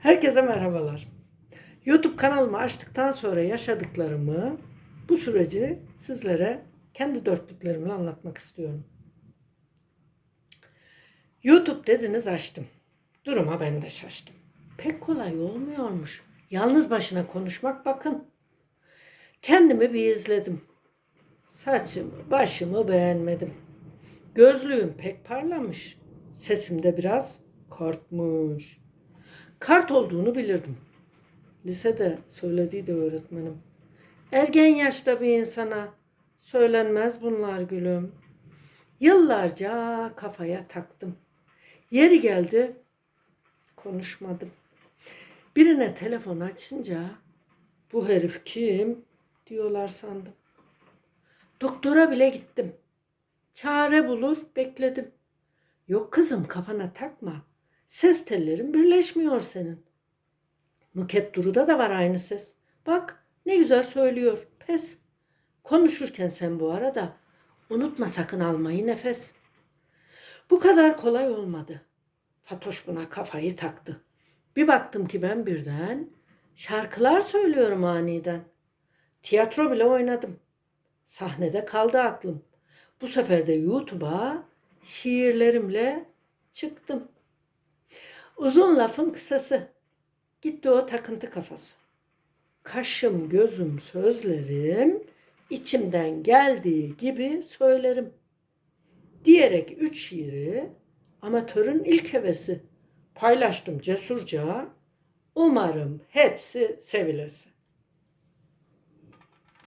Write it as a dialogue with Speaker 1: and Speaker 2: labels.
Speaker 1: Herkese merhabalar. YouTube kanalımı açtıktan sonra yaşadıklarımı, bu süreci sizlere kendi dörtlüklerimle anlatmak istiyorum. YouTube dediniz açtım. Duruma ben de şaştım. Pek kolay olmuyormuş. Yalnız başına konuşmak bakın. Kendimi bir izledim. Saçımı, başımı beğenmedim. Gözlüğüm pek parlamış. Sesim de biraz korkmuş. Kart olduğunu bilirdim. Lisede söylediydi öğretmenim. Ergen yaşta bir insana söylenmez bunlar gülüm. Yıllarca kafaya taktım. Yeri geldi konuşmadım. Birine telefon açınca bu herif kim diyorlar sandım. Doktora bile gittim. Çare bulur bekledim. Yok kızım kafana takma. Ses tellerin birleşmiyor senin. Nuket Duru'da da var aynı ses. Bak ne güzel söylüyor. Pes. Konuşurken sen bu arada unutma sakın almayı nefes. Bu kadar kolay olmadı. Fatoş buna kafayı taktı. Bir baktım ki ben birden şarkılar söylüyorum aniden. Tiyatro bile oynadım. Sahnede kaldı aklım. Bu sefer de YouTube'a şiirlerimle çıktım. Uzun lafın kısası. Gitti o takıntı kafası. Kaşım, gözüm, sözlerim içimden geldiği gibi söylerim. Diyerek üç şiiri amatörün ilk hevesi. Paylaştım cesurca. Umarım hepsi sevilesi.